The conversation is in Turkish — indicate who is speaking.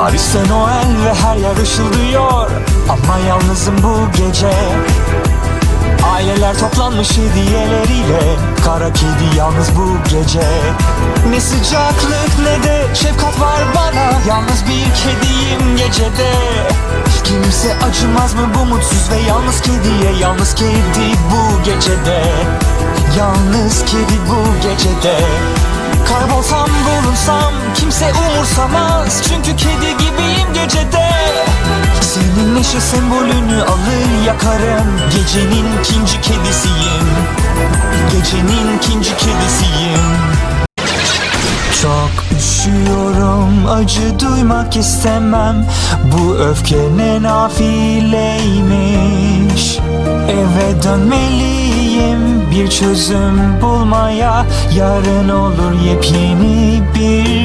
Speaker 1: Paris'te Noel ve her yer ışıldıyor. Ama yalnızım bu gece. Aileler toplanmış hediyeleriyle. Kara kedi yalnız bu gece. Ne sıcaklık ne de şefkat var bana. Yalnız bir kediyim gecede. Kimse acımaz mı bu mutsuz ve yalnız kediye? Yalnız kedi bu gecede. Yalnız kedi bu gecede Kaybolsam bulunsam kimse umursamaz. Çünkü kedi gibiyim gecede. Senin neşe sembolünü alır yakarım. Gecenin ikinci kedisiyim. Gecenin ikinci kedisiyim. Çok üşüyorum acı duymak istemem. Bu öfke ne nafileymiş. Eve dönmeliyim bir çözüm bulmaya Yarın olur yepyeni bir